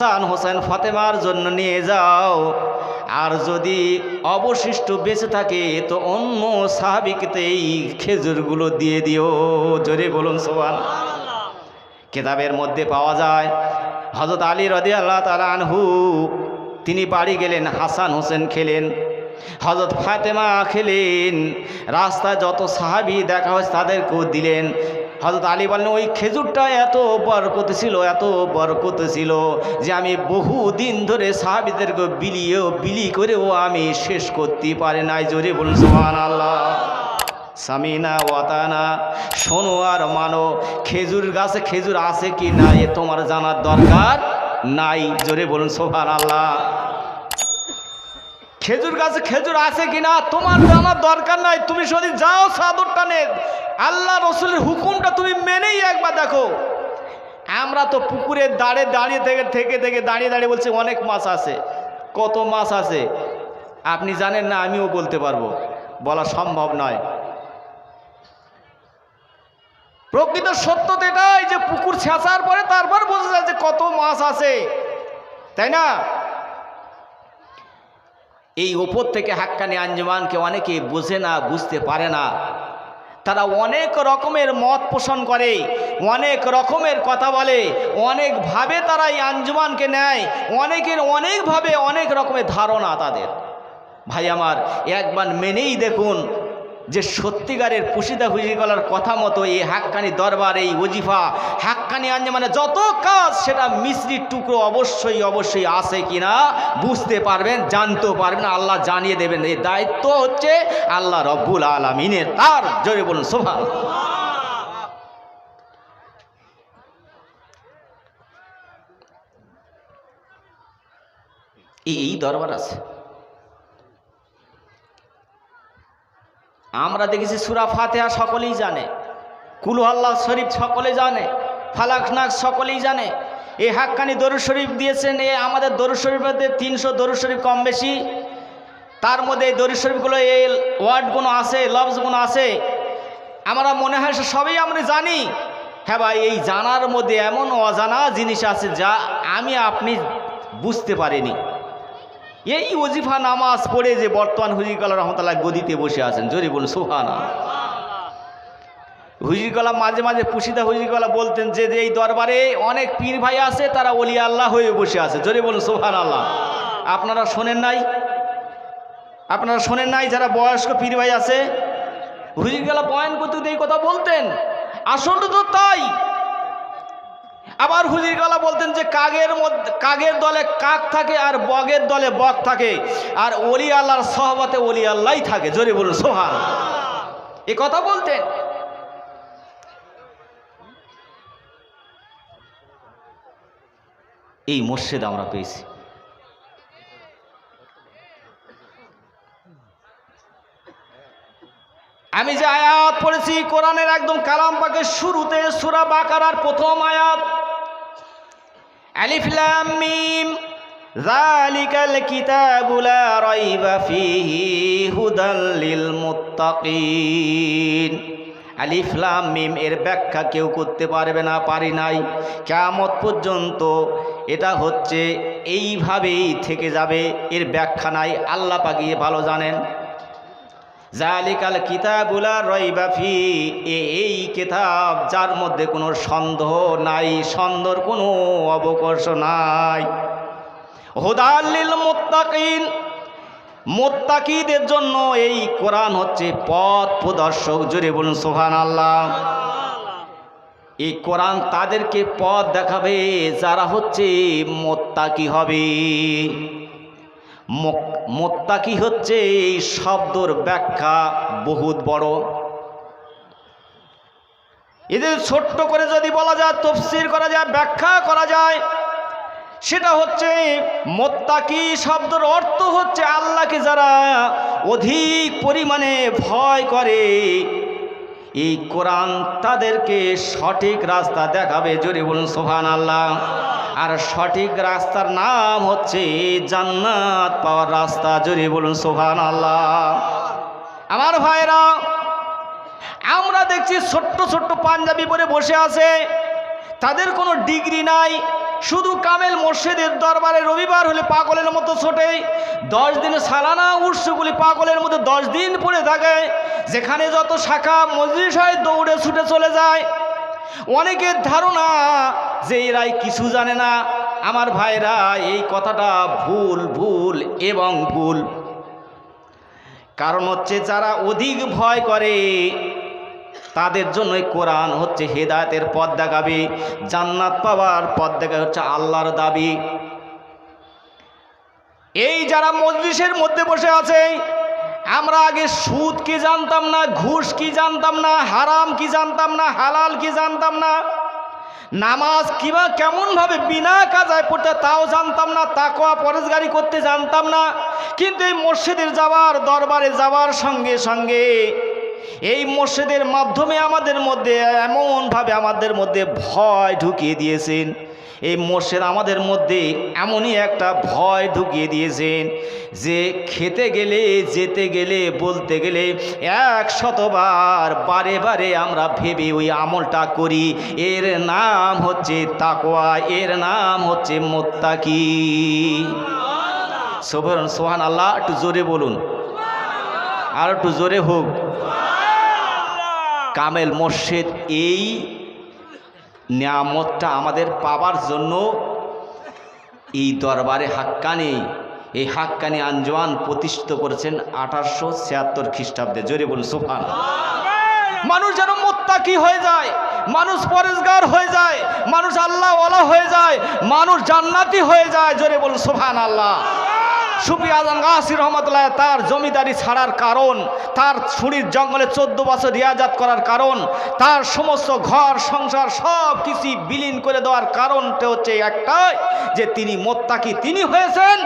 হাসান হোসেন ফাতেমার জন্য নিয়ে যাও। আর যদি অবশিষ্ট বেঁচে থাকে, তো অন্য সাহাবিকতে এই খেজুরগুলো দিয়ে দিও। জোরে বলুন সোয়াল কেতাবের মধ্যে পাওয়া যায় হজরত আলী রদি আল্লাহ তালা আনহু, তিনি বাড়ি গেলেন, হাসান হোসেন খেলেন হজরত ফাতেমা খেলেন, রাস্তায় যত সাহাবি দেখা হয়েছে তাদেরকেও দিলেন হজরত আলী বললেন ওই খেজুরটা এত বরকত ছিল, এত বরকত ছিল যে আমি বহু দিন ধরে সাহাবিদেরকে বিলিয়েও, বিলি করেও আমি শেষ করতে পারি নাই। জোরে বলুন সোহান আল্লাহ সামিনা, ওয়াতানা, শোনো আর মানো, খেজুর গাছে খেজুর আছে কি না এ তোমার জানার দরকার নাই। জোরে বলুন সোহান আল্লাহ খেজুর গাছে খেজুর আছে কিনা, তোমার জানার দরকার নাই। তুমি যদি যাও সাদর টানে আল্লাহ রসুলের হুকুমটা তুমি মেনেই একবার দেখো। আমরা তো পুকুরের দাঁড়ে দাঁড়িয়ে থেকে থেকে থেকে দাঁড়িয়ে দাঁড়িয়ে বলছি, অনেক মাছ আছে। কত মাছ আছে? আপনি জানেন না, আমিও বলতে পারব। বলা সম্ভব নয়। প্রকৃত সত্য তো এটাই যে পুকুর ছেঁচার পরে তারপর বোঝা যায় যে কত মাছ আছে। তাই না? এই ওপর থেকে হাক্কানি আঞ্জমানকে অনেকে বোঝে না, বুঝতে পারে না। তারা অনেক রকমের মত পোষণ করে, অনেক রকমের কথা বলে, অনেকভাবে তারা এই আঞ্জমানকে নেয়, অনেকের অনেকভাবে অনেক রকমের ধারণা তাদের। ভাই আমার, একবার মেনেই দেখুন যে সত্যিকারের হুজি গলার কথা মতো এই হাক্কানি দরবার, এই ওজিফা, হাক্কানি আঞ্জমানে যত কাজ সেটা মিশ্রির টুকরো অবশ্যই অবশ্যই আছে কিনা বুঝতে পারবেন, জানতেও পারবেন, আল্লাহ জানিয়ে দেবেন। এই দায়িত্ব হচ্ছে আল্লাহ রব্বুল আলমিনের, তার জোরে বলুন এই এই দরবার আছে। আমরা দেখেছি সুরা ফাতেহা সকলেই জানে। কুলু আল্লাহ শরীফ সকলে জানে ফালাকনাক সকলেই জানে। এ হাক্কানি দরু শরীফ দিয়েছেন, এ আমাদের দরু শরীফের তিনশো দরু শরীফ কম বেশি। তার মধ্যে এই দরু শরীফগুলো এই ওয়ার্ডগুলো আছে, লফজগুলো আছে। আমরা মনে হয় সবই আমরা জানি। হ্যাঁ ভাই, এই জানার মধ্যে এমন অজানা জিনিস আছে যা আমি আপনি বুঝতে পারিনি। এই ওজিফা নামাজ পড়ে যে বর্তমান হুজির হুজিকালা রহমতাল্লাহ গদিতে বসে আছেন, জোরে বলুন সোহানা হুজিরকলা মাঝে মাঝে পুষিদা হুজিরকলা বলতেন যে এই দরবারে অনেক পীর ভাই আছে, তারা অলি আল্লাহ হয়ে বসে আছে, জোরে বলুন সোহান আল্লাহ আপনারা শোনেন নাই? আপনারা শোনেন নাই যারা বয়স্ক পীর ভাই আছে? হুজিরকলা বয়ান করতে এই কথা বলতেন। আসলে তো তাই আবার হুজির গলা বলতেন যে কাগের মধ্যে, কাগের দলে কাক থাকে আর বগের দলে বক থাকে। আর অলি আল্লাহর সহবতে অলি আল্লাহ থাকে। জোরে বলুন সোহান এ কথা বলতেন। এই মসজিদ আমরা পেয়েছি। আমি যে আয়াত পড়েছি, কোরআনের একদম কালাম পাকের শুরুতে সুরা বাকারার প্রথম আয়াত। আলিফ লাম মিম। যালিকাল কিতাবু লা রাইবা ফীহি হুদাল লিল মুত্তাকিন। আলিফ লাম মিম এর ব্যাখ্যা কেউ করতে পারবে না, পারি নাই। কিয়ামত পর্যন্ত এটা হচ্ছে এইভাবেই থেকে যাবে, এর ব্যাখ্যা নাই। আল্লাহ পাকিয়ে ভালো জানেন। জালিকাল কিতাবুলা রইবাফি এই কিতাব যার মধ্যে কোনো সন্দেহ নাই, সন্দেহর কোনো অবকর্ষ নাই। হুদাল্লিল মোত্তাকিন, মোত্তাকিদের জন্য এই কোরআন হচ্ছে পথ প্রদর্শক। জুড়ে বলুন সোহান আল্লাহ এই কোরআন তাদেরকে পথ দেখাবে, যারা হচ্ছে মোত্তাকি হবে। মোত্তাকি হচ্ছে এই শব্দর ব্যাখ্যা বহুত বড়। এদের ছোট্ট করে যদি বলা যায়, তফসির করা যায়, ব্যাখ্যা করা যায়, সেটা হচ্ছে মোত্তাকি শব্দর অর্থ হচ্ছে আল্লাহকে যারা অধিক পরিমাণে ভয় করে। এই কোরআন তাদেরকে সঠিক রাস্তা দেখাবে। জোরে বলুন সোহান আল্লাহ আর সঠিক রাস্তার নাম হচ্ছে জান্নাত পাওয়ার রাস্তা। জোরে বলুন সোহান আল্লাহ আমার ভাইরা, আমরা দেখছি ছোট্ট ছোট্ট পাঞ্জাবি পরে বসে আছে। তাদের কোনো ডিগ্রি নাই। শুধু কামেল মসজিদের দরবারে রবিবার হলে পাগলের মতো ছোটে। দশ দিনে সালানা উৎসগুলি পাগলের মতো দশ দিন পড়ে থাকে। যেখানে যত শাখা মজলিস হয়, দৌড়ে ছুটে চলে যায়। অনেকের ধারণা যে এরাই কিছু জানে না, আমার ভাইরা এই কথাটা ভুল ভুল এবং ভুল। কারণ হচ্ছে যারা অধিক ভয় করে, তাদের জন্যই কোরআন হচ্ছে হেদায়তের পথ দেখাবে, জান্নাত পাওয়ার পথ দেখাবে হচ্ছে আল্লাহর দাবি। এই যারা মজলিসের মধ্যে বসে আছে, আমরা আগে সুদ কি জানতাম না, ঘুষ কি জানতাম না, হারাম কি জানতাম না, হালাল কি জানতাম না নামাজ কিবা কেমনভাবে বিনা কাজায় পড়তে তাও জানতাম না তাকোয়া পরেশগারি করতে জানতাম না। কিন্তু এই মসজিদের যাওয়ার দরবারে যাওয়ার সঙ্গে সঙ্গে এই মসজিদের মাধ্যমে আমাদের মধ্যে, এমনভাবে আমাদের মধ্যে ভয় ঢুকিয়ে দিয়েছেন। এই মসজিদ আমাদের মধ্যে এমনই একটা ভয় ঢুকিয়ে দিয়েছেন যে খেতে গেলে, যেতে গেলে, বলতে গেলে এক শতবার বারে বারে আমরা ভেবে ওই আমলটা করি। এর নাম হচ্ছে তাকোয়া এর নাম হচ্ছে মোত্তাকি। সোবরন সোহান আল্লাহ, একটু জোরে বলুন। আর একটু জোরে হোক। কামেল মসজিদ, এই নিয়ামতটা আমাদের পাবার জন্য এই দরবারে হাক্কানি, এই হাক্কানি আঞ্জওয়ান প্রতিষ্ঠিত করেছেন আঠারোশো ছিয়াত্তর খ্রিস্টাব্দে, জোরে বলুন সোফান মানুষ যেন মোত্তাকি হয়ে যায়, মানুষ পরেশগার হয়ে যায়, মানুষ আল্লাহ ওয়ালা হয়ে যায়, মানুষ জান্নাতি হয়ে যায়, জোরে বলুন সোফান আল্লাহ সুফি আজম গাছি রহমতুল্লাহ তার জমিদারি ছাড়ার কারণ তার ছুরির জঙ্গলে চোদ্দ বছর রিয়াজাত করার কারণ তার সমস্ত ঘর সংসার সব কিছু বিলীন করে দেওয়ার কারণটা হচ্ছে একটাই যে তিনি মোত্তাকি তিনি হয়েছেন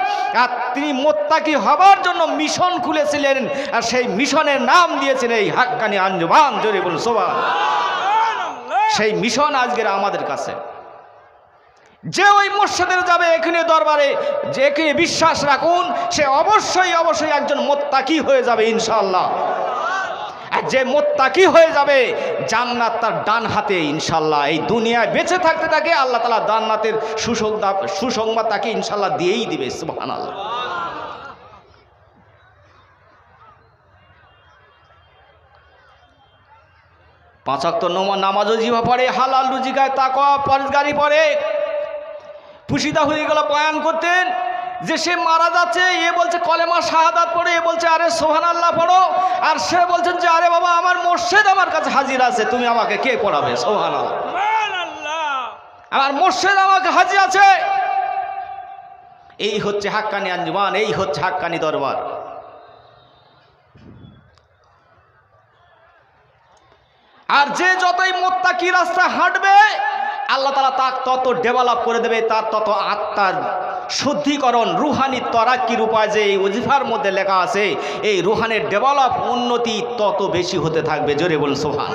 আর তিনি মোত্তাকি হবার জন্য মিশন খুলেছিলেন আর সেই মিশনের নাম দিয়েছেন এই হাক্কানি আঞ্জুমান জোরে বলুন সোভা সেই মিশন আজকের আমাদের কাছে। যে ওই মসজিদের যাবে এখানে দরবারে, যে এখানে বিশ্বাস রাখুন, সে অবশ্যই অবশ্যই একজন মোত্তাকি হয়ে যাবে ইনশাল্লাহ আর যে মোত্তাকি হয়ে যাবে, জান্নাত তার ডান হাতে ইনশাল্লাহ এই দুনিয়ায় বেঁচে থাকতে থাকে আল্লাহ তালা জান্নাতের সুসংবাদ সুসংবাদ তাকে ইনশাল্লাহ দিয়েই দিবে সুবহান আল্লাহ পাঁচাক্ত নামাজও জিভা পড়ে, হালাল রুজিকায় তাকওয়া, পরেশগারি পড়ে। পুষিদা হয়ে গেল বয়ান করতেন যে সে মারা যাচ্ছে এ বলছে কলেমা শাহাদাত পড়ে এ বলছে আরে সোহান আল্লাহ পড়ো আর সে বলছেন যে আরে বাবা আমার মোর্শেদ আমার কাছে হাজির আছে তুমি আমাকে কে পড়াবে? সোহান আল্লাহ আমার মোর্শেদ আমাকে হাজির আছে। এই হচ্ছে হাক্কানি আঞ্জুমান এই হচ্ছে হাক্কানি দরবার। আর যে যতই মোত্তাকি রাস্তা হাঁটবে আল্লাহ তালা তার তত ডেভেলপ করে দেবে, তার তত আত্মার শুদ্ধিকরণ, রুহানি তরাক্কির উপায় যে এই ওজিফার মধ্যে লেখা আছে, এই রুহানের ডেভেলপ উন্নতি তত বেশি হতে থাকবে। জোরে বলুন সোহান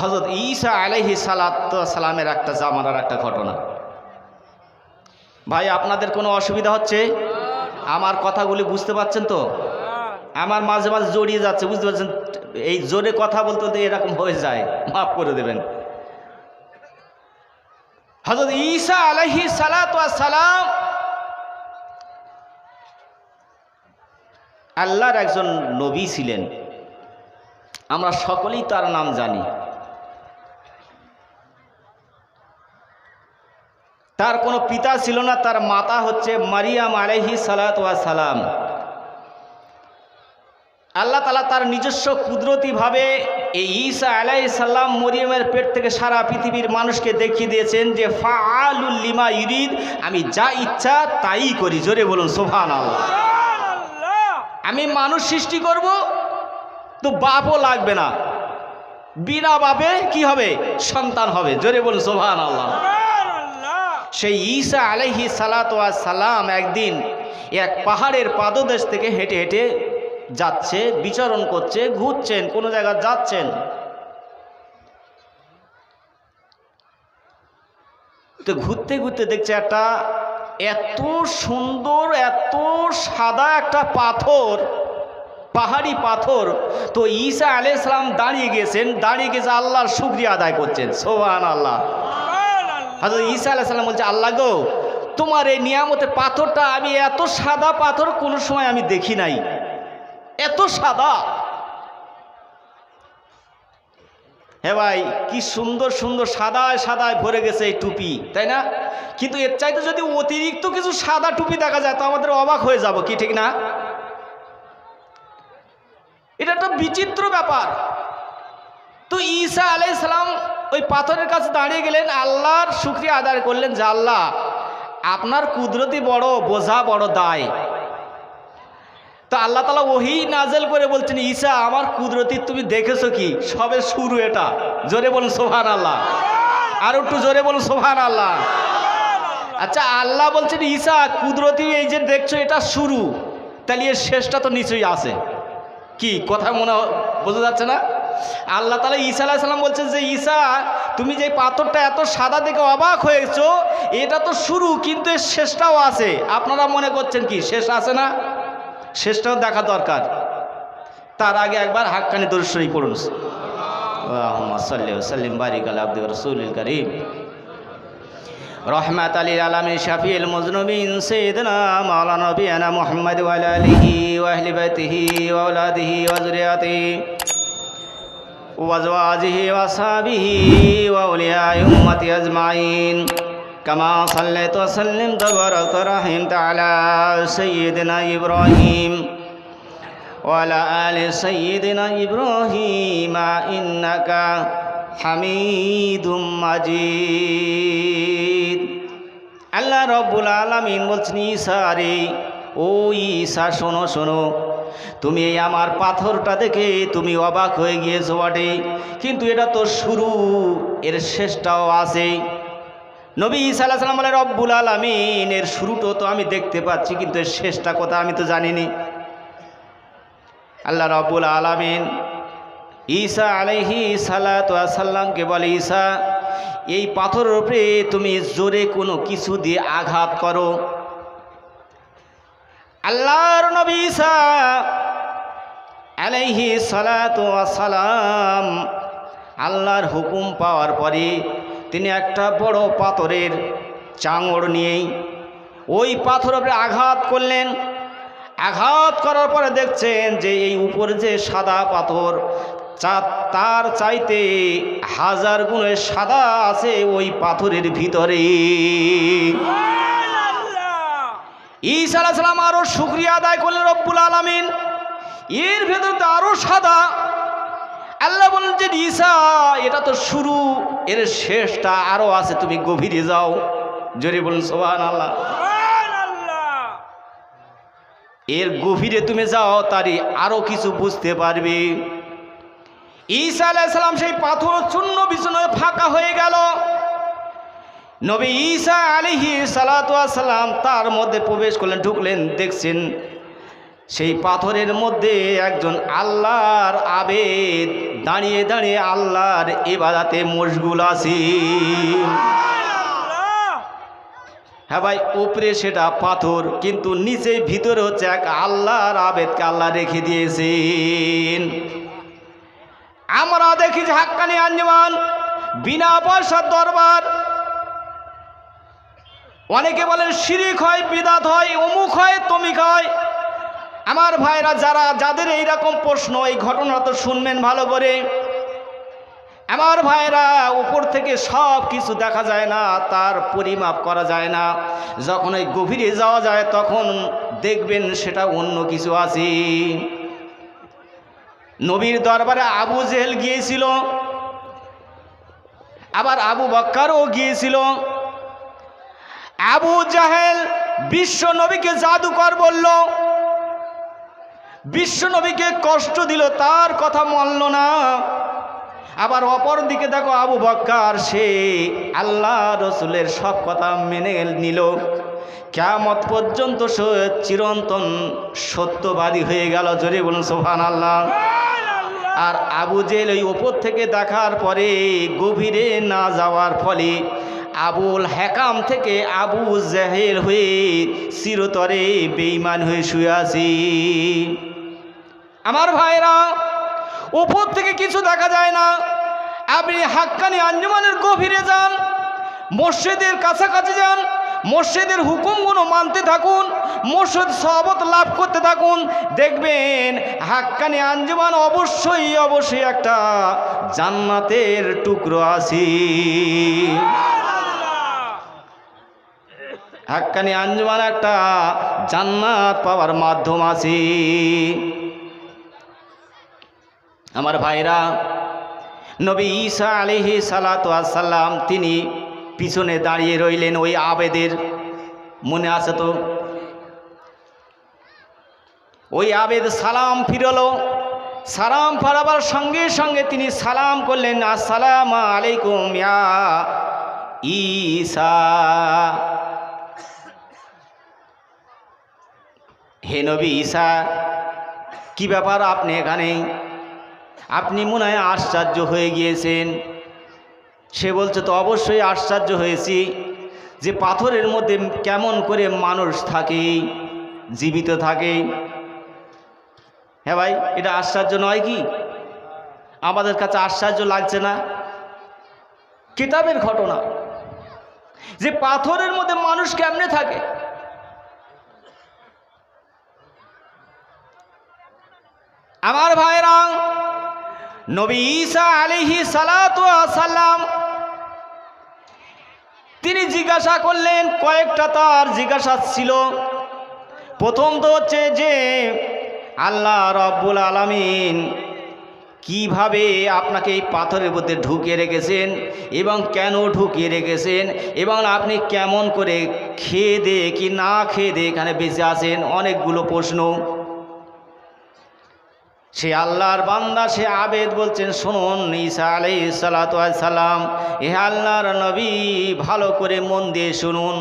হজরত ঈসা সালাত সালামের একটা জামানার একটা ঘটনা। ভাই, আপনাদের কোনো অসুবিধা হচ্ছে? আমার কথাগুলি বুঝতে পারছেন তো? আমার মাঝে মাঝে জড়িয়ে যাচ্ছে, বুঝতে পারছেন? এই জোরে কথা বলতে বলতে এরকম হয়ে যায়। মাফ করে দেবেন। হজরত ঈসা আলহি সালাম আল্লাহর একজন নবী ছিলেন। আমরা সকলেই তার নাম জানি। তার কোনো পিতা ছিল না, তার মাতা হচ্ছে মারিয়াম আলহি সালাম। আল্লাহ তালা তার নিজস্ব কুদরতিভাবে এই ঈসা আলাই সাল্লাম মরিয়মের পেট থেকে সারা পৃথিবীর মানুষকে দেখিয়ে দিয়েছেন যে ফা আলুল্লিমা ইরিদ আমি যা ইচ্ছা তাই করি। জোরে বলুন আল্লাহ আমি মানুষ সৃষ্টি করব তো বাপও লাগবে না। বিনা বাপে কি হবে? সন্তান হবে। জোরে বলুন সোভান আল্লাহ সেই ঈসা আলহি সালাত সালাম একদিন এক পাহাড়ের পাদদেশ থেকে হেঁটে হেঁটে যাচ্ছে, বিচরণ করছে, ঘুরছেন, কোনো জায়গায় যাচ্ছেন। তো ঘুরতে ঘুরতে দেখছে একটা এত সুন্দর, এত সাদা একটা পাথর, পাহাড়ি পাথর। তো ঈসা আলাইসালাম দাঁড়িয়ে গেছেন, দাঁড়িয়ে গেছে আল্লাহর শুক্রিয়া আদায় করছেন। সোহান আল্লাহ হাজর ঈসা আলাইসাল্লাম বলছে, আল্লাহ গো, তোমার এই নিয়ামতের পাথরটা আমি এত সাদা পাথর কোনো সময় আমি দেখি নাই। এত সাদা। হ্যাঁ ভাই, কি সুন্দর সুন্দর সাদায় সাদায় ভরে গেছে এই টুপি, তাই না? কিন্তু এর চাইতে যদি অতিরিক্ত কিছু সাদা টুপি দেখা যায়, তো আমাদের অবাক হয়ে যাব, কি ঠিক না? এটা একটা বিচিত্র ব্যাপার। তো ঈসা আলাইসালাম ওই পাথরের কাছে দাঁড়িয়ে গেলেন, আল্লাহর শুক্রিয়া আদায় করলেন যে, আল্লাহ, আপনার কুদরতি বড়, বোঝা বড় দায়। তো আল্লাহ তালা ওহি নাজেল করে বলছেন ঈশা আমার কুদরতি তুমি দেখেছ কি? সবে শুরু এটা। জোরে বলুন সোহান আল্লাহ আর একটু জোরে বলুন সোহান আল্লাহ আচ্ছা আল্লাহ বলছেন ঈশা কুদরতি এই যে দেখছ, এটা শুরু। তাহলে এর শেষটা তো নিশ্চয়ই আছে। কি, কথা মনে বোঝা যাচ্ছে না? আল্লাহ তালা ঈসা আলাহিসাল্লাম বলছেন যে, ঈসা, তুমি যে পাথরটা এত সাদা দেখে অবাক হয়েছ, এটা তো শুরু, কিন্তু এর শেষটাও আছে। আপনারা মনে করছেন কি, শেষ আছে না? শেষটাও দেখা দরকার। তার আগে একবার হাক্কানি দর্শনী পড়ুন। সাল্লিম, বারিক আল আব্দুল রসুল করিম। রহমাত আলী আলমী শাফিল মজনুবিন সৈদনা মৌলানবীনা মোহাম্মদ ওয়ালালিহি ওয়াহলিবতিহি ওয়ালাদিহি ওয়াজরিয়াতি ওয়াজওয়াজিহি ওয়াসাবিহি ওয়াউলিয়া উম্মতি আজমাইন। كما صليت وسلم تبارك ورحمت على سيدنا إبراهيم وعلى آل سيدنا إبراهيم إنك حميد مجيد আল্লাহ রব্বুল আলমিন বলছেন ঈসা রে ও ঈসা শোনো শোনো তুমি এই আমার পাথরটা দেখে তুমি অবাক হয়ে গিয়েছো বটে কিন্তু এটা তো শুরু এর শেষটাও আছে নবী ঈসা আল্লাহ সাল্লাম বলে রব্বুল আলমিন, এর শুরুটাও তো আমি দেখতে পাচ্ছি, কিন্তু এর শেষটা কথা আমি তো জানিনি। আল্লাহ রব্বুল আলমিন ঈসা আলাইহি সাল্লামকে বলে, ঈসা, এই পাথরের উপরে তুমি জোরে কোনো কিছু দিয়ে আঘাত করো। আল্লাহর নবী ঈসা আলাইহি সালাম আল্লাহর হুকুম পাওয়ার পরে তিনি একটা বড় পাথরের চাঙড় নিয়েই ওই পাথরের উপরে আঘাত করলেন। আঘাত করার পরে দেখছেন যে এই উপর যে সাদা পাথর তার চাইতে হাজার গুণের সাদা আছে ওই পাথরের ভিতরে। ঈসা আলাহ সালাম আরও শুক্রিয়া আদায় করলেন রব্বুল আলমিন। এর ভেতর তো আরও সাদা। আল্লাহ বললেন যে ঈসা এটা তো শুরু এর শেষটা আরও আছে তুমি গভীরে যাও। জোরে বলুন সোহান আল্লাহ এর গভীরে তুমি যাও তারই আরও কিছু বুঝতে পারবে। ঈসা আলাইসালাম সেই পাথর বিচূর্ণ হয়ে ফাঁকা হয়ে গেল। নবী ঈসা আলিহি সালাতাম তার মধ্যে প্রবেশ করলেন ঢুকলেন দেখছেন সেই পাথরের মধ্যে একজন আল্লাহর আবেদ দাঁড়িয়ে দাঁড়িয়ে আল্লাহর এবাদাতে মশগুল আছে। হ্যাঁ ভাই, উপরে সেটা পাথর, কিন্তু নিচে ভিতরে হচ্ছে এক আল্লাহর আবেদকে আল্লাহ রেখে দিয়েছেন। আমরা দেখি যে হাক্কানি আঞ্জমান, বিনা পয়সার দরবার। অনেকে বলেন, শিরিক হয়, বিদাত হয়, অমুক হয়, তমিক হয়। আমার ভাইরা যারা, যাদের এই রকম প্রশ্ন, এই ঘটনা তো শুনবেন ভালো করে। আমার ভাইরা উপর থেকে সব কিছু দেখা যায় না, তার পরিমাপ করা যায় না। যখন ওই গভীরে যাওয়া যায়, তখন দেখবেন সেটা অন্য কিছু আছে। নবীর দরবারে আবু জেহেল গিয়েছিল, আবার আবু বক্কারও গিয়েছিল। আবু জাহেল বিশ্ব নবীকে জাদুকর বলল বিশ্ব নবীকে কষ্ট দিল, তার কথা মানল না। আবার অপর দিকে দেখো আবু বক্কার, সে আল্লাহ রসুলের সব কথা মেনে নিল। কেমত পর্যন্ত চিরন্তন সত্যবাদী হয়ে গেল, জোরে বলুন সোফান আল্লাহ আর আবু জেল ওই ওপর থেকে দেখার পরে গভীরে না যাওয়ার ফলে আবুল হ্যাকাম থেকে আবু জাহেল হয়ে চিরতরে বেইমান হয়ে শুয়ে আছি। আমার ভাইরা উপর থেকে কিছু দেখা যায় না। আপনি হাক্কানি আঞ্জুমানের গভীরে যান, মসজিদের কাছাকাছি যান, মসজিদের হুকুমগুলো মানতে থাকুন, মসজিদ সহবত লাভ করতে থাকুন। দেখবেন হাক্কানি আঞ্জুমান অবশ্যই অবশ্যই একটা জান্নাতের টুকরো আছে। হাক্কানি আঞ্জুমান একটা জান্নাত পাওয়ার মাধ্যম আছে। আমার ভাইরা, নবী ঈসা আলিহি সালাতাম তিনি পিছনে দাঁড়িয়ে রইলেন ওই আবেদের মনে আছে তো? ওই আবেদ সালাম ফিরলো, সালাম ফেরাবার সঙ্গে সঙ্গে তিনি সালাম করলেন, আসসালাম আলাইকুম ইয়া ঈসা। হে নবী ঈসা, কি ব্যাপার আপনি এখানে? আপনি মনে হয় আশ্চর্য হয়ে গিয়েছেন। সে বলছে, তো অবশ্যই আশ্চর্য হয়েছি যে পাথরের মধ্যে কেমন করে মানুষ থাকে, জীবিত থাকে। হ্যাঁ ভাই, এটা আশ্চর্য নয় কি? আমাদের কাছে আশ্চর্য লাগছে না। কিতাবের ঘটনা, যে পাথরের মধ্যে মানুষ কেমনে থাকে? আমার ভাইরা নবী ঈসা আলিহি সালাম তিনি জিজ্ঞাসা করলেন, কয়েকটা তার জিজ্ঞাসা ছিল। প্রথম তো হচ্ছে যে, আল্লাহ রব্বুল আলামিন কীভাবে আপনাকে এই পাথরের মধ্যে ঢুকিয়ে রেখেছেন এবং কেন ঢুকিয়ে রেখেছেন এবং আপনি কেমন করে খেয়ে দে কি না খেয়ে দে এখানে বেঁচে আছেন? অনেকগুলো প্রশ্ন। সে আল্লাহর বান্দা, সে আবেদ বলছেন, শুনুন, ঈসা আলাই সালাম, এ আল্লাহর নবী, ভালো করে মন দিয়ে শুনুন।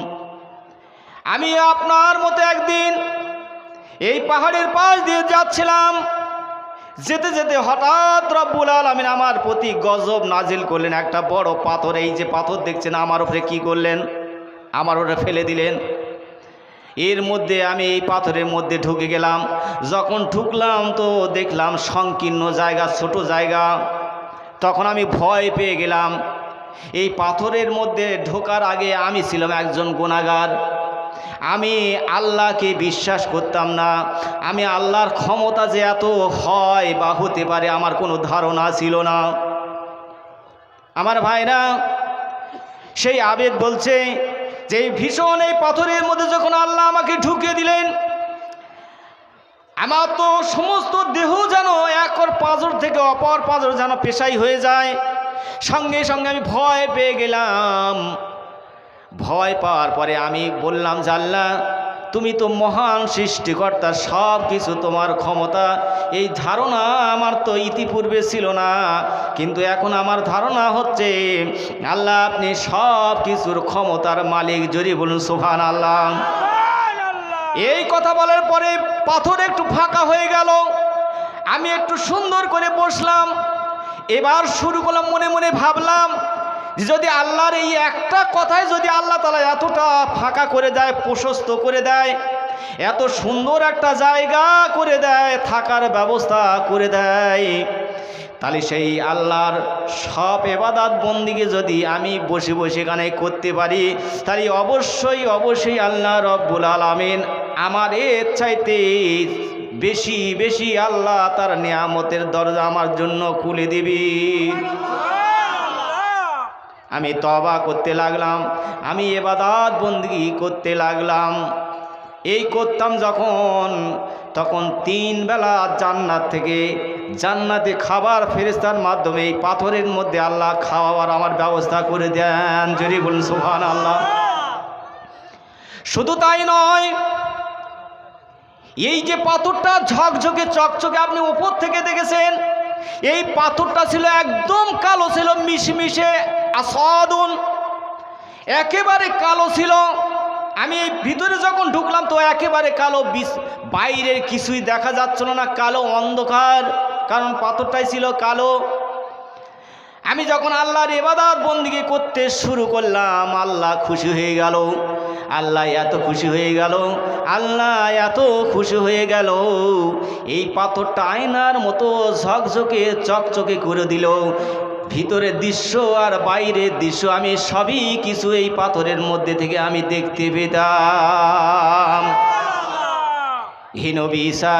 আমি আপনার মতো একদিন এই পাহাড়ের পাশ দিয়ে যাচ্ছিলাম, যেতে যেতে হঠাৎ রব্বুল আলমিন আমার প্রতি গজব নাজিল করলেন। একটা বড় পাথর, এই যে পাথর দেখছেন, আমার উপরে কি করলেন? আমার ওটা ফেলে দিলেন। এর মধ্যে আমি এই পাথরের মধ্যে ঢুকে গেলাম। যখন ঢুকলাম তো দেখলাম সংকীর্ণ জায়গা, ছোট জায়গা। তখন আমি ভয় পেয়ে গেলাম। এই পাথরের মধ্যে ঢোকার আগে আমি ছিলাম একজন গুণাগার। আমি আল্লাহকে বিশ্বাস করতাম না। আমি আল্লাহর ক্ষমতা যে এত হয় বা হতে পারে আমার কোনো ধারণা ছিল না। আমার ভাইরা, সেই আবেদ বলছে যে ভীষণ এই পাথরের মধ্যে যখন আল্লাহ আমাকে ঢুকিয়ে দিলেন, আমার তো সমস্ত দেহ যেন একর পাঁচর থেকে অপর পাঁচর যেন পেশাই হয়ে যায়। সঙ্গে সঙ্গে আমি ভয় পেয়ে গেলাম। ভয় পাওয়ার পরে আমি বললাম জাল্লা তুমি তো মহান সৃষ্টিকর্তা সব কিছু তোমার ক্ষমতা। এই ধারণা আমার তো ইতিপূর্বে ছিল না কিন্তু এখন আমার ধারণা হচ্ছে আল্লাহ আপনি সব কিছুর ক্ষমতার মালিক জরি বলুন সোহান আল্লাহ এই কথা বলার পরে পাথর একটু ফাঁকা হয়ে গেল। আমি একটু সুন্দর করে বসলাম। এবার শুরু করলাম মনে মনে ভাবলাম যদি আল্লাহর এই একটা কথায় যদি আল্লাহ তালা এতটা ফাঁকা করে দেয়, প্রশস্ত করে দেয়, এত সুন্দর একটা জায়গা করে দেয়, থাকার ব্যবস্থা করে দেয়, তাহলে সেই আল্লাহর সব এবাদাত বন্দিকে যদি আমি বসে বসে এখানে করতে পারি, তাহলে অবশ্যই অবশ্যই আল্লাহ রব্বুল আলমিন আমার এর চাইতে বেশি বেশি আল্লাহ তার নিয়ামতের দরজা আমার জন্য খুলে দিবি। আমি তবা করতে লাগলাম, আমি এবাদাত বন্দি করতে লাগলাম। এই করতাম যখন, তখন তিন বেলা জান্নাত থেকে জান্নাতে খাবার ফেরিস্তার মাধ্যমে এই পাথরের মধ্যে আল্লাহ খাওয়ার আমার ব্যবস্থা করে দেন। যদি বলুন সুহান আল্লাহ শুধু তাই নয়, এই যে পাথরটা ঝকঝকে চকচকে আপনি উপর থেকে দেখেছেন এই পাথরটা ছিল একদম কালো ছিল, মিশমিশে আসাদুন। একেবারে কালো ছিল। আমি এই ভিতরে যখন ঢুকলাম তো একেবারে কালো, বিষ, বাইরের কিছুই দেখা যাচ্ছিল না, কালো অন্ধকার, কারণ পাথরটাই ছিল কালো। আমি যখন আল্লাহর এবাদাত বন্দিকে করতে শুরু করলাম, আল্লাহ খুশি হয়ে গেল। আল্লাহ এত খুশি হয়ে গেল, আল্লাহ এত খুশি হয়ে গেল। এই পাথরটা আয়নার মতো ঝকঝকে, চকচকে করে দিল। ভিতরের দৃশ্য আর বাইরের দৃশ্য আমি সবই কিছু এই পাথরের মধ্যে থেকে আমি দেখতে পেতাম। হে নবী ঈসা,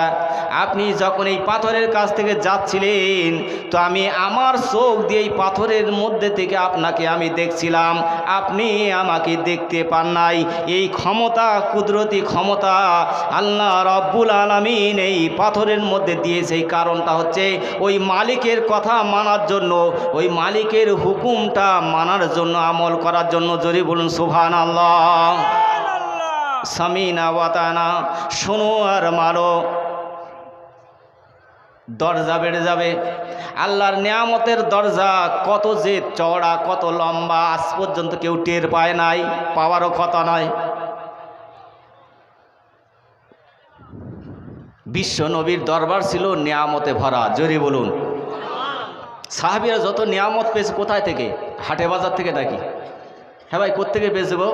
আপনি যখন এই পাথরের কাছ থেকে যাচ্ছিলেন, তো আমি আমার চোখ দিয়ে এই পাথরের মধ্যে থেকে আপনাকে আমি দেখছিলাম। আপনি আমাকে দেখতে পান নাই। এই ক্ষমতা, কুদরতি ক্ষমতা আল্লাহ রব্বুল আলমিন এই পাথরের মধ্যে দিয়েছে। এই কারণটা হচ্ছে, ওই মালিকের কথা মানার জন্য, ওই মালিকের হুকুমটা মানার জন্য, আমল করার জন্য। জোরে বলুন সুভান আল্লাহ সামিনা ওয়াতানা শোনো আর মারো দরজা বেড়ে যাবে। আল্লাহর নিয়ামতের দরজা কত যে চড়া কত লম্বা, আজ পর্যন্ত কেউ টের পায় নাই, পাওয়ারও কথা নয়। বিশ্ব নবীর দরবার ছিল নিয়ামতে ভরা, জোরে বলুন। সাহাবিরা যত নিয়ামত পেয়েছে কোথায় থেকে? হাটে বাজার থেকে নাকি? হ্যাঁ ভাই কোথেকে পেয়েছে গো?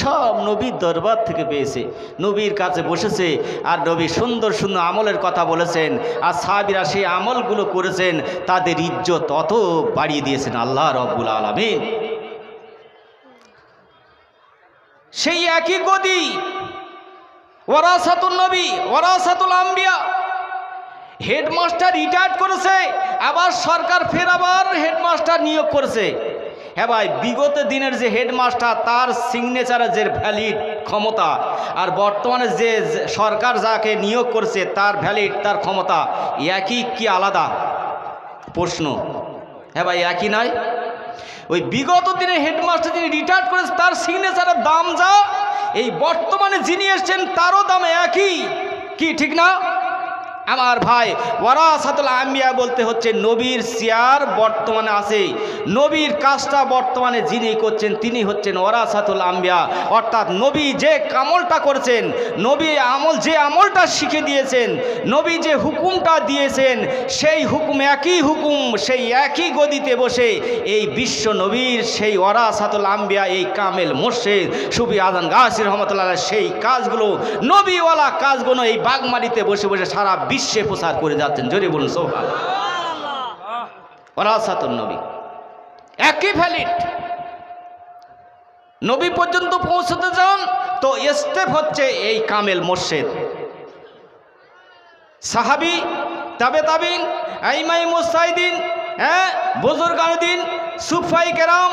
সব নবীর দরবার থেকে পেয়েছে। নবীর কাছে বসেছে আর নবী সুন্দর সুন্দর আমলের কথা বলেছেন আর সাহাবিরা সেই আমলগুলো করেছেন, তাদের ইজ্জত অত বাড়িয়ে দিয়েছেন আল্লাহ রব্বুল আলমিন। সেই একই গদি ওরাসাতুল নবী ওরাসাতুল আম্বিয়া, হেডমাস্টার রিটায়ার্ড করেছে, আবার সরকার ফের আবার হেডমাস্টার নিয়োগ করেছে। হ্যাঁ ভাই, বিগত দিনের যে হেডমাস্টার, তার সিগনেচারের যে ভ্যালিড ক্ষমতা, আর বর্তমানে যে সরকার যাকে নিয়োগ করছে, তার ভ্যালিড তার ক্ষমতা, একই কি আলাদা? প্রশ্ন। হ্যাঁ ভাই, একই নয়। ওই বিগত দিনে হেডমাস্টার যিনি রিটায়ার্ড করেছে, তার সিগনেচারের দাম যা, এই বর্তমানে যিনি এসছেন, তারও দাম একই। কি, ঠিক না? আমার ভাই ওয়ারাসাতুল আম্বিয়া বলতে হচ্ছে নবীর চেয়ার বর্তমানে আছে। নবীর কাজটা বর্তমানে যিনি করছেন, তিনি হচ্ছেন ওয়ারাসাতুল আম্বিয়া। অর্থাৎ নবী যে কামলটা করছেন, নবী আমল যে আমলটা শিখে দিয়েছেন, নবী যে হুকুমটা দিয়েছেন, সেই হুকুম একই হুকুম, সেই একই গদিতে বসে এই বিশ্ব নবীর সেই ওয়ারাসাতুল আম্বিয়া, এই কামেল মোর্শেদ সুবি আজান গাছির রহমতুল্লাহ সেই কাজগুলো নবীওয়ালা কাজগুলো এই বাগমারিতে বসে বসে সারা বিশ্বে প্রচার করে যাচ্ছেন। জোরে বলুন, সোহান। নবী। একই ভ্যালিড নবী পর্যন্ত পৌঁছতে যান তো স্টেপ হচ্ছে এই কামেল মোর্শেদ। সাহাবি, তাবে তাবিন আইমাই মুস্তাইদিন হ্যাঁ বুজুর্গানুদ্দিন সুফাই কেরাম,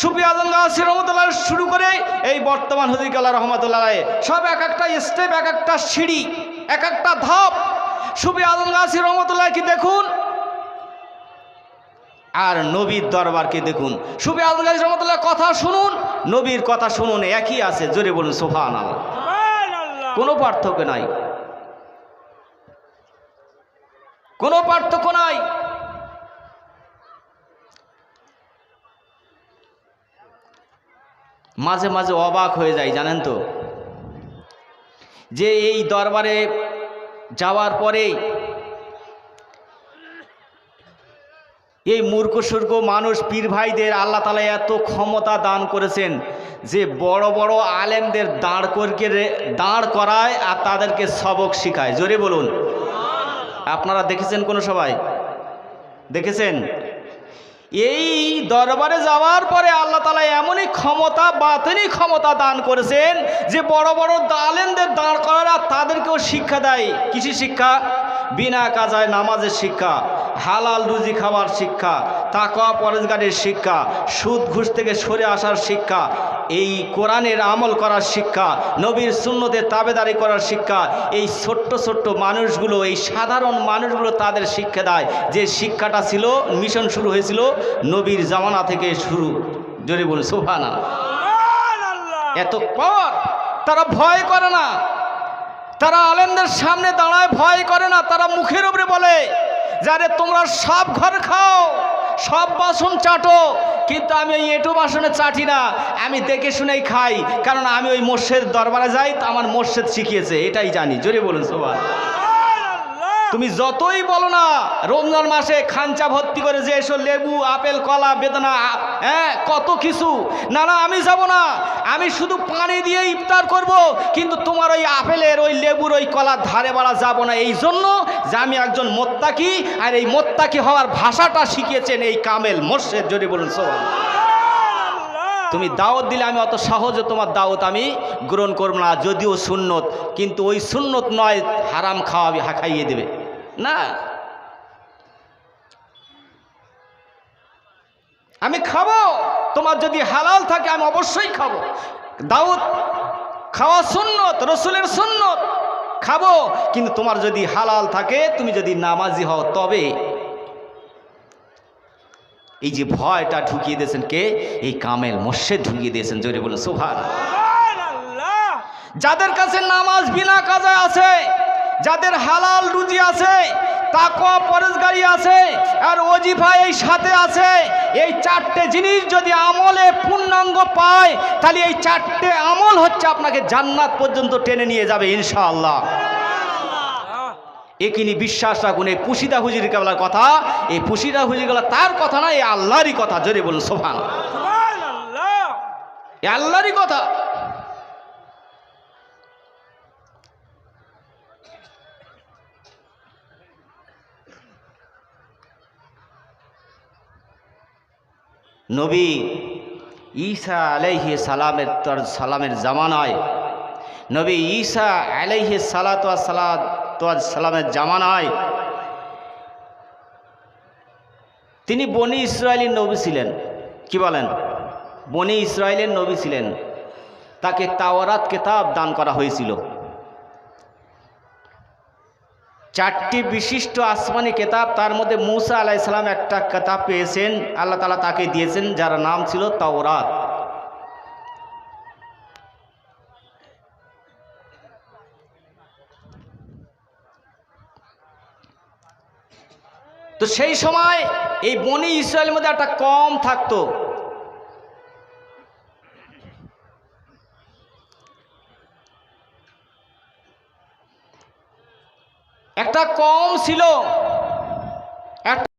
সুফি আজম গাছি রহমতুল্লাহ শুরু করে এই বর্তমান হজিকাল্লাহ রহমতুল্লাহ সব এক একটা স্টেপ এক একটা সিঁড়ি, এক একটা ধাপ। সুফি আজম গাছি রহমতুল্লাহ কি দেখুন? আর নবীর দরবারকে দেখুন? সুফি আজম গাছি রহমতুল্লাহ কথা শুনুন নবীর কথা শুনুন একই আছে জোরে বলুন সোফান আল্লাহ কোনো পার্থক্য নাই। কোনো পার্থক্য নাই। মাঝে মাঝে অবাক হয়ে যায় জানেন তো? যে এই দরবারে যাওয়ার পরে এই মূর্খ সুর্খ মানুষ পীর ভাইদের আল্লাহ তালা এত ক্ষমতা দান করেছেন যে বড় বড় আলেমদের দাঁড় করকে দাঁড় করায় আর তাদেরকে সবক শিখায়। জোরে বলুন। আপনারা দেখেছেন কোনো সবাই? দেখেছেন? এই দরবারে যাওয়ার পরে আল্লাহ তালা এমনই ক্ষমতা বাতেনই ক্ষমতা দান করেছেন যে বড় বড় দালেনদের দাঁড় করার তাদেরকেও শিক্ষা দেয়। কৃষি শিক্ষা? বিনা কাজায় নামাজের শিক্ষা, হালাল রুজি খাওয়ার শিক্ষা, তাকওয়া পরেজগারের শিক্ষা, সুদ ঘুষ থেকে সরে আসার শিক্ষা এই কোরআনের আমল করার শিক্ষা নবীর শূন্যদের তাবেদারি করার শিক্ষা এই ছোট্ট ছোট্ট মানুষগুলো এই সাধারণ মানুষগুলো তাদের শিক্ষা দেয়। যে শিক্ষাটা ছিল মিশন শুরু হয়েছিল নবীর জামানা থেকে শুরু। জোরে বলুন সোফানা এত পর তারা ভয় করে না। তারা আলেমদের সামনে দাঁড়ায় ভয় করে না। তারা মুখের উপরে বলে যারে তোমরা সব ঘর খাও সব বাসন চাটো, কিন্তু আমি ওই এঁটো বাসনে চাটি না। আমি দেখে শুনেই খাই, কারণ আমি ওই মোর্শেদ দরবারে যাই, তো আমার মোর্শেদ শিখিয়েছে, এটাই জানি। জোরে বলুন সবাই তুমি যতই বলো না, রমজান মাসে খাঞ্চা ভর্তি করে যে এসো, লেবু, আপেল, কলা, বেদনা হ্যাঁ কত কিছু। না না, আমি যাব না। আমি শুধু পানি দিয়ে ইফতার করব, কিন্তু তোমার ওই আপেলের, ওই লেবুর, ওই কলার ধারে বাড়া যাব না। এই জন্য যে আমি একজন মোত্তাকি, আর এই মোত্তাকি হওয়ার ভাষাটা শিখিয়েছেন এই কামেল মোর্শেদ জোরে বলুন, সোহান। তুমি দাওয়াত দিলে আমি অত সহজে তোমার দাওয়াত আমি গ্রহণ করব না, যদিও সুন্নত, কিন্তু ওই সুন্নত নয়, হারাম খাওয়াবি খাইয়ে দেবে। না। আমি খাব। তোমার যদি হালাল থাকে আমি অবশ্যই খাব। দাউদ খাওয়া সুন্নত রসুলের সুন্নত। খাব। কিন্তু তোমার যদি হালাল থাকে তুমি যদি নামাজি হও তবে এই যে ভয়টা ঢুকিয়ে দিয়েছেন কে? এই কামেল মস্যে ঢুকিয়ে দিয়েছেন জোরে বলে সোভান যাদের কাছে নামাজ বিনা কাজে আছে যাদের হালাল রুজি আছে তাকওয়া পরেশগারি আছে আর ওজিফা এই সাথে আছে এই চারটে জিনিস যদি আমলে পূর্ণাঙ্গ পায় তাহলে এই চারটে আমল হচ্ছে আপনাকে জান্নাত পর্যন্ত টেনে নিয়ে যাবে ইনশাআল্লাহ। একিনি বিশ্বাস রাখুন এই পুশিদা হুজির কেবলার কথা? এই পুশিদা হুজির কেবলা তার কথা না এই আল্লাহরই কথা জোরে বলুন সোফান এ আল্লাহরই কথা। নবী ঈসা আলাইহি সালামের তর সালামের জামানায়, নবী ঈসা আলাইহি সালাত সালাত সালামের জামানায় তিনি বনি ইসরায়েলের নবী ছিলেন। কি বলেন? বনি ইসরায়েলের নবী ছিলেন। তাকে তাওরাত কেতাব দান করা হয়েছিল। চারটি বিশিষ্ট আসমানি কেতাব, তার মধ্যে মুসা আলাইসালাম একটা কেতাব পেয়েছেন। আল্লাহ তালা তাকে দিয়েছেন, যার নাম ছিল তাওরাত। তো সেই সময় এই বনি ইসরায়েলের মধ্যে একটা কম থাকতো। একটা কম ছিল। একটা